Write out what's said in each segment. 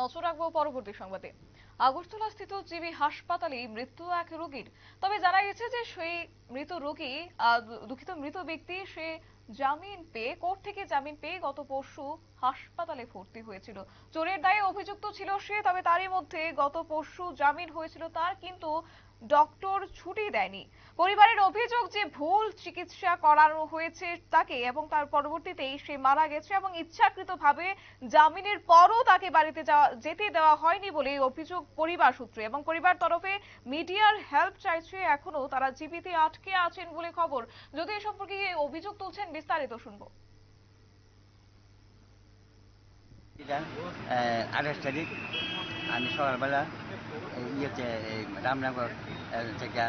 নজর রাখব পরবর্তী সংবাদে। আগরতলা স্থিত জিবি হাসপাতালে মৃত্যু এক রোগীর। তবে জানা গেছে যে সেই মৃত রোগী দুঃখিত মৃত ব্যক্তি সে জামিন পেয়ে, কোর্ট থেকে জামিন পেয়ে গত পরশু হাসপাতালে ভর্তি হয়েছিল। চোরের দায়ে অভিযুক্ত ছিল সে, তবে তারই মধ্যে গত পরশু জামিন হয়েছিল তার, কিন্তু ডক্টর ছুটি দেয়নি। পরিবারের অভিযোগ যে ভুল চিকিৎসা করানো হয়েছে তাকে এবং তার পরবর্তীতেই সে মারা গেছে এবং ইচ্ছাকৃতভাবে জামিনের পরও তাকে বাড়িতে যাওয়া, যেতে দেওয়া হয়নি বলে অভিযোগ পরিবার সূত্রে এবং পরিবার তরফে মিডিয়ার হেল্প চাইছে এখনও তারা জীবিত আটকে আছেন বলে খবর। যদি এ সম্পর্কে অভিযোগ তুলছেন বিস্তারিত শুনব এটা আঠাশ তারিখ। আমি সকালবেলা ইয়েতে এই রামনগর থেকে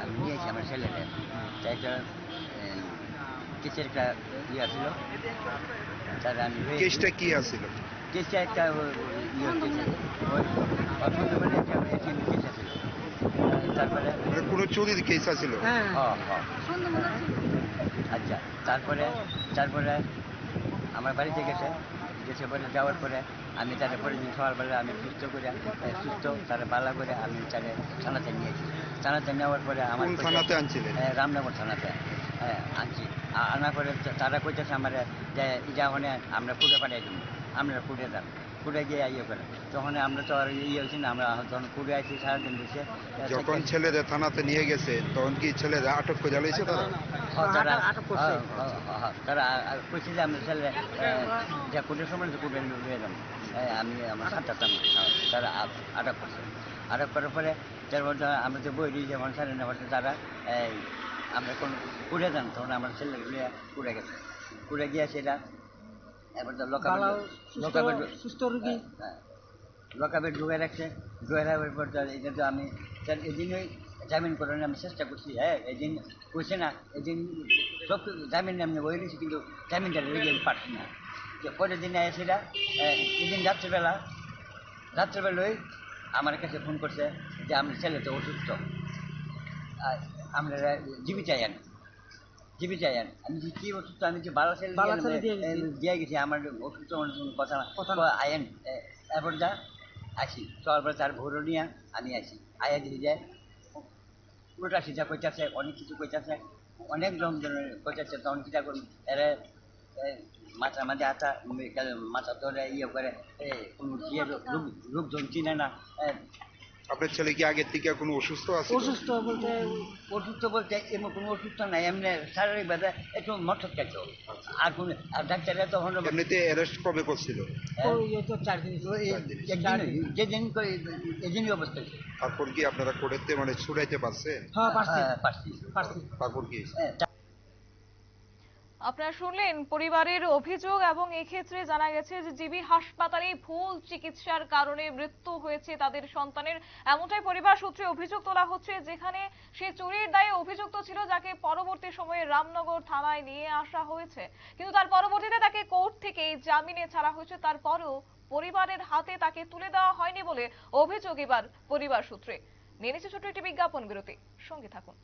আমি নিয়েছি আমার ছেলেকে। তা একটা কিসের একটা ইয়ে ছিল। তারা আমি কেসটা কি আছিল? কেসটা একটা ইয়ে কেস অসুবিধা বলে একটা এটিএম কেস তারপরে মানে কোনো চুরির কেস আছিল? হ্যাঁ। হ্যাঁ আচ্ছা তারপরে তারপরে আমার বাড়িতে গেছে গেছে পরে যাওয়ার পরে আমি তারা পরে দিন সকালবেলা আমি সুস্থ করে সুস্থ তারা পালা করে আমি তাদের থানাতে নিয়েছি। থানাতে নেওয়ার পরে আমার থানাতে আনছিলেন? হ্যাঁ, রামনগর থানাতে হ্যাঁ আনছি। আনা করে তারা কইতেছে আমার যে ইজা মানে আমরা পুড়ে পাঠিয়ে দেবো আমরা ফুটে যান ফুটে গিয়ে ইয়ে করে তখন আমরা তো আর ইয়ে হয়েছি না আমরা যখন ফুটে আছি সারাদিন বসে যখন ছেলেদের থানাতে নিয়ে গেছে তখন কি ছেলেরা আটক করে জ্বালিয়েছে তারা? তারা তারা আ- কইছে যে আমরা ছেলে যা কোর্টের সময় তো কোর্টে নিয়ে আমি আমার সাতটা তারা আটক করছে। আটক করার পরে তারপর আমরা তো বই দিয়ে যখন সাড়ে তারা আমরা কোন কুড়ে যান তখন আমার ছেলে কুড়ে গেছে। কুড়ে গিয়ে সেটা এবার তো লোকাবে লোকাবে সুস্থ রোগী। লোকাবে ঢুকে রাখছে ঢুকে রাখার পর এটা তো আমি স্যার এদিনই জামিন করার আমি চেষ্টা করছি হ্যাঁ এদিন কইছে না এদিন সব জামিন আমি বই দিয়েছি কিন্তু জামিনটা রেগে আমি পারছি না। যে পরের দিনে সেটা এদিন রাত্রেবেলা রাত্রেবেলায় আমার কাছে ফোন করছে যে আমার ছেলে তো অসুস্থ। আর আমরা জিবি চাই আন জিবি চাই আন আমি যে কি অসুস্থ আমি যে দিয়ে গেছি। আমার অসুস্থ কথা না। কথা তো আয়েন এরপর যা আসি। সকালবেলা তার ভোরও নিয়ে আমি আসি। আয়া দিয়ে যায় পুরোটা সিধা কইতাছে অনেক কিছু কইতাছে অনেক জন কইতাছে তখন কিটা করুন এরা মাথার মাঝে আটা মাথা ধরে ইয়ে করে কোনো ইয়ে লোক লোকজন চিনে না। আপনার ছেলে কি আগের থেকে কোনো অসুস্থ আছে? অসুস্থ বলতে অসুস্থ বলতে এমন কোনো অসুস্থ নাই এমনি শারীরিকভাবে একটু মটর খাইছ আর কোনো আর ডাক্তাররা তখন এমনিতে অ্যারেস্ট কবে করছিল? চার দিন যেদিন এদিনই অবস্থা তারপর কি আপনারা কোর্টেতে মানে ছুটাইতে পারছেন? হ্যাঁ পারছি। হ্যাঁ, পারছি। পারছি। তারপর কি? হ্যাঁ, আপনারা শুনলেন পরিবারের অভিযোগ এবং এক্ষেত্রে জানা গেছে যে জিবি হাসপাতালে ভুল চিকিৎসার কারণে মৃত্যু হয়েছে তাদের সন্তানের। এমনটাই পরিবার সূত্রে অভিযোগ তোলা হচ্ছে, যেখানে সে চুরির দায়ে অভিযুক্ত ছিল, যাকে পরবর্তী সময়ে রামনগর থানায় নিয়ে আসা হয়েছে। কিন্তু তার পরবর্তীতে তাকে কোর্ট থেকে জামিনে ছাড়া হয়েছে। তারপরেও পরিবারের হাতে তাকে তুলে দেওয়া হয়নি বলে অভিযোগ এবার পরিবার সূত্রে। নিয়ে নিচ্ছে ছোট্ট একটি বিজ্ঞাপন বিরতি। সঙ্গে থাকুন।